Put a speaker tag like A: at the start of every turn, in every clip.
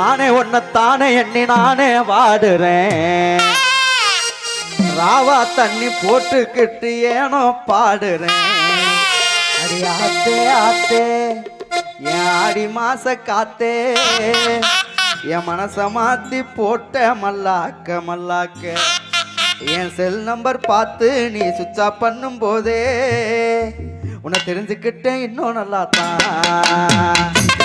A: மானே ஒன்னத்தானே எண்ணி நானே வாடுறேன். ராவா தண்ணி போட்டுக்கிட்டு ஏனோ பாடுறேன். அடி ஆத்தே ஆத்தே என் ஆடி மாச காத்தே. என் மனச மாத்தி போட்ட மல்லாக்க மல்லாக்க. என் செல் நம்பர் பார்த்து நீ சுவிட்ச் ஆஃப் பண்ணும் போதே உன்னை தெரிஞ்சுக்கிட்டேன் இன்னும் நல்லா தான்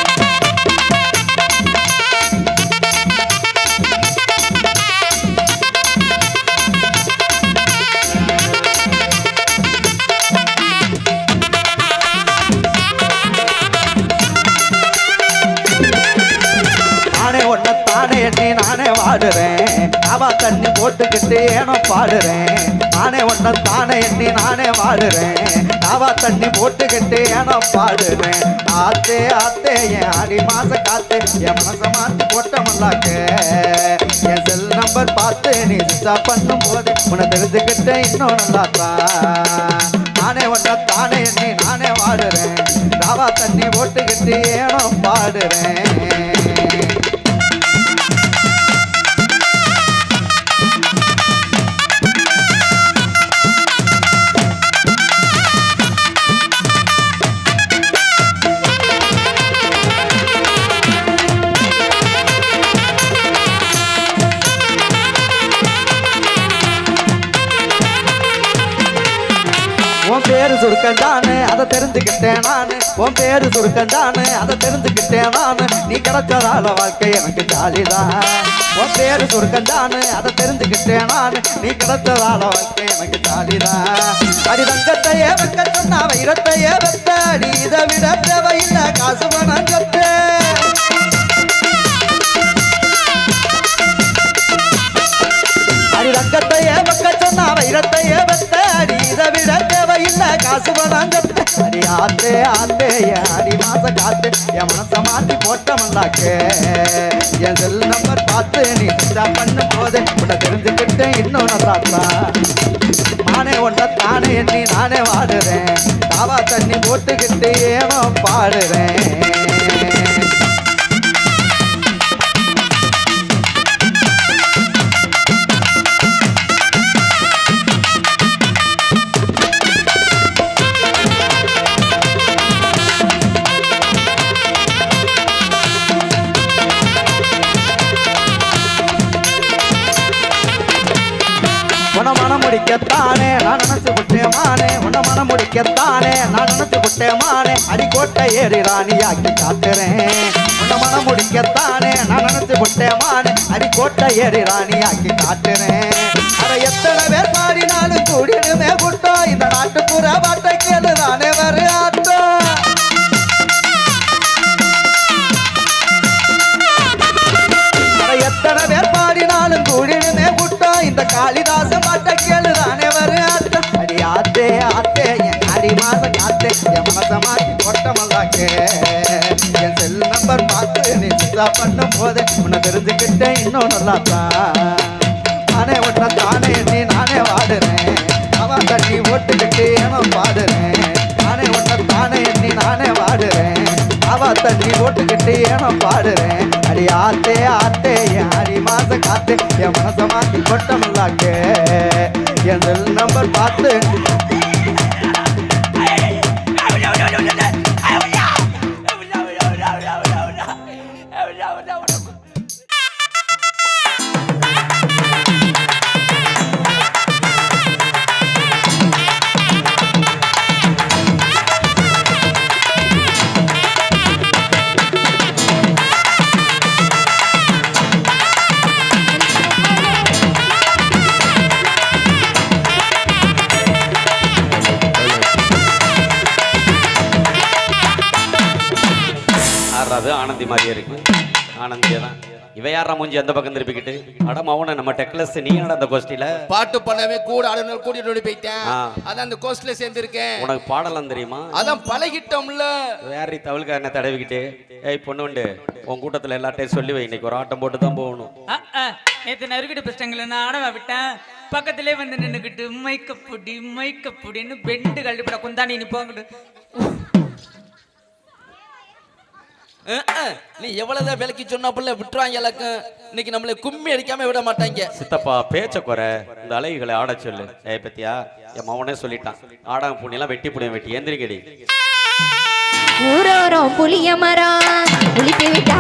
A: வாடுறேன் தண்ணி போட்டுக்கிட்டு ஏனோ பாடுறேன். நானே ஒன்ன தானே எண்ணி நானே வாடுறேன். நாவா தண்ணி போட்டுக்கிட்டு ஏனோ பாடுறேன். ஆத்தே ஆத்தே என் அடி மாச காத்தே என் மாச மாத்தி போட்டமல்லாக்க என் செல் நம்பர் பார்த்து நீ சுத்தா பண்ணும் போது உன்னை தெரிஞ்சுக்கிட்டேன் இன்னும் நல்லா நானே ஒன்ன தானே எண்ணி நானே வாடுறேன். நாவா தண்ணி போட்டுக்கிட்டு ஏனோ பாடுறேன். உன் பேரு சுருக்கம் தானே அதை தெரிஞ்சுக்கிட்டேன் நானு. உன் பேரு சுருக்கம் தானே அதை தெரிஞ்சுக்கிட்டேன் நானு. நீ கிடைச்சதால வாழ்க்கை எனக்கு ஜாலிதான். உன் பேரு சுருக்கம் தானே அதை தெரிஞ்சுக்கிட்டேன் நானு. நீ கிடைச்சதால வாழ்க்கை எனக்கு ஜாலிதான். அடி தங்கத்தையே வைக்க சொன்ன வைரத்தையே வைத்த அடி இதை விட தேவையில்லை காசு பணம் கத்து ஆத்தே ஆத்தே என் அடி மாச காத்து என் மனச மாத்தி போட்டமல்லாக்கு என் செல் நம்பர் பார்த்து நீ சுத்தா பண்ணும் போது உன்னை தெரிஞ்சுக்கிட்டேன் இன்னும் நல்லா நானே ஒன்றை தானே எண்ணி நானே வாடுறேன். தாவா தண்ணி போட்டுக்கிட்டு ஏனோ பாடுறேன். அடிக்கத்தானே? நான் நினைச்சு விட்டேன் மானே உன்னை மனம் முடிக்கத்தானே? நான் நினைச்சு விட்டேன் மானே அடிக்கோட்டை ஏறி ராணியாக்கி காத்துறேன். உன்ன மனம் முடிக்கத்தானே? நான் நினைச்சு விட்டேன் மானே அடிக்கோட்டை ஏறி ராணியாக்கி காத்துறேன். அதை எத்தனை பேர் பாடினாலும் கூடிடுமே கூட்டம் இந்த நாட்டுப்புற வார்த்தை கேளு என் மனச மாத்தி போட்டமல்லாக்கே என் செல் நம்பர் பார்த்து நீ சுத்தா பண்ணும் போது உன்னை தெரிஞ்சுக்கிட்டேன் இன்னும் நல்லாத்தான் நானே ஒன்றை தானே நீ நானே வாடுறேன் அவன் தண்ணி ஓட்டுக்கிட்டு ஏனோ பாடுறேன் நானே ஒன்றை தானே எண்ணி நானே வாடுறேன் அவ தண்ணி போட்டுக்கிட்டு ஏனோ பாடுறேன் அடி ஆத்தே ஆத்தே என் அடி மாச காத்து என் மனச மாத்தி கொட்டமல்லாக்கு என் நம்பர் பார்த்து do, do, do.
B: ஆடுறது ஆனந்தி மாதிரியே இருக்கு. ஆனந்தியே தான். இவ யாரா மூஞ்சி அந்த பக்கம் திருப்பிக்கிட்டு? அட மவன நம்ம டெக்லஸ் நீ என்னடா அந்த கோஷ்டியில?
C: பாட்டு பண்ணவே கூட ஆளுநர் கூட்டிட்டு ஓடி போயிட்டேன். அதான் அந்த கோஸ்ட்ல சேர்ந்திருக்கேன்.
B: உனக்கு பாடலாம் தெரியுமா?
C: அதான் பழகிட்டோம்ல.
B: வேற தவளுக்கு என்ன தடவிக்கிட்டு ஏய் பொண்ணு உண்டு உன் கூட்டத்துல எல்லாட்டையும் சொல்லி வை இன்னைக்கு ஒரு ஆட்டம் போட்டு தான் போகணும்.
D: நேத்து நறுக்கிட்டு பிரச்சனைகளை நான் ஆடவா விட்டேன். பக்கத்திலே வந்து நின்னுக்கிட்டு மைக்கப்புடி மைக்கப்புடின்னு பெண்டு கழுப்பிட குந்தாணி நீ போங்கிட்டு.
C: அஹ், அஹ். நீ எவ்வளவுதான் விலைக்கு சொன்னாப்புல விட்டுருவாங்க எல்லாக்கும் இன்னைக்கு நம்மளை கும்மி அடிக்காம விட மாட்டாங்க.
B: சித்தப்பா பேச்ச குறை. இந்த அலைகளை ஆட சொல்லு. ஏய் பத்தியா என் மவனே சொல்லிட்டான். ஆடாங்க புண்ணியெல்லாம் வெட்டி புடியும் வெட்டி. எந்திரிக்கடி
E: ஊரோரம் புளிய மரம் புளித்து விட்டா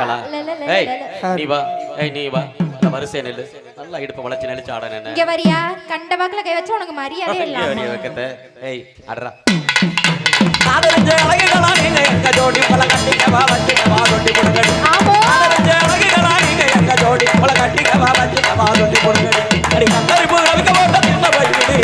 B: நக்கலா ஏய் நீ வா. ஏய் நீ வா. அந்த வரிசை நெல்லு. நல்லா இடுப்பு வளைச்சு நெளிச்சு ஆட நின்னு
E: இங்க வரியா? கண்ட வாக்குல கை வச்சா உனக்கு மரியாதை இல்லாம.
B: வரிய வைக்கத்த. ஏய் அட்ரா காதலிஞ்ச அழகுகளா நீங்க எங்க ஜோடி பல கட்டிக்கவா வச்சுக்கவா ரொட்டி கொடுங்கடி
E: ஆமோ.
B: காதலிஞ்ச அழகுகளா நீங்க எங்க ஜோடி பல கட்டிக்கவா வச்சுக்கவா ரொட்டி கொடுங்கடி அடி கத்தரிப்பு ரவிக்க மாட்ட சின்ன பையனி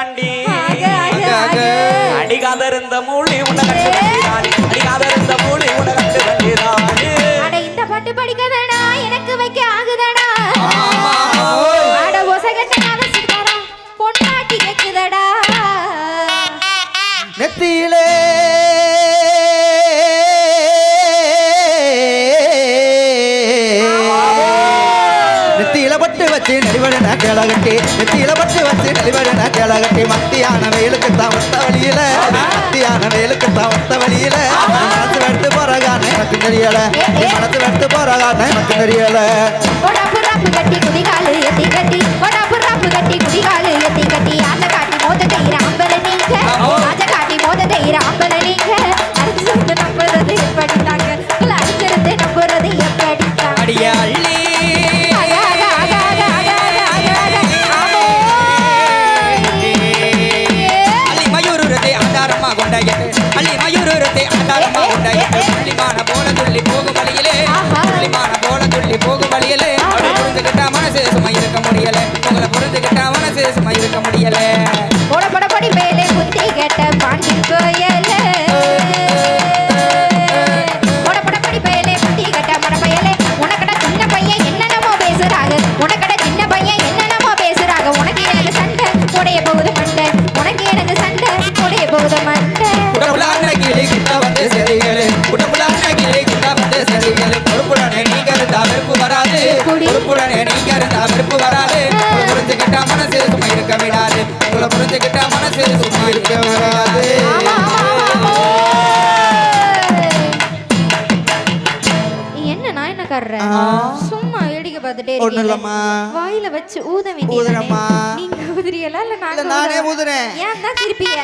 B: தாண்டி
E: ஆக.
B: அடிகாதருந்த மூலி உன்னை
A: நெளிவழன கேளகட்டி. நெத்தியில பட்டு வச்சு நெளிவழன கேளகட்டி. மத்தியான வெயிலுக்கு தான் ஒத்த வழியில. மத்தியான வெயிலுக்கு தான் ஒத்த வழியில. மனசு வெட்டு போறகான எனக்கு தெரியல. நீ மனசு வெட்டு போறகான எனக்கு தெரியல.
E: கட்டி குதிகாலு.
F: கொண்டாயிட்டு அள்ளி மயூரத்தை ஆதாரமா கொண்டாயிட்டு புள்ளிமான போல துள்ளி போகும் வழியிலே. புள்ளிமான போல துள்ளி போகும் வழியிலே. புரிஞ்சுக்கிட்டா மனசு சும்மா இருக்க முடியல. உங்களை புரிஞ்சுக்கிட்டா மனசு சும்மா இருக்க முடியல. சேர்த்துக்கிட்டா மனசு சும்மா இருக்க. வராது.
E: என்ன நான் சும்மா வேடிக்கை பார்த்துட்டே
A: இருக்கேன்
E: வாயில வச்சு ஊதவி வேண்டியது நீங்க ஊதுறீங்களா? இல்ல
A: நானே ஊதுறேன்.
E: ஏன் தான் திருப்பிய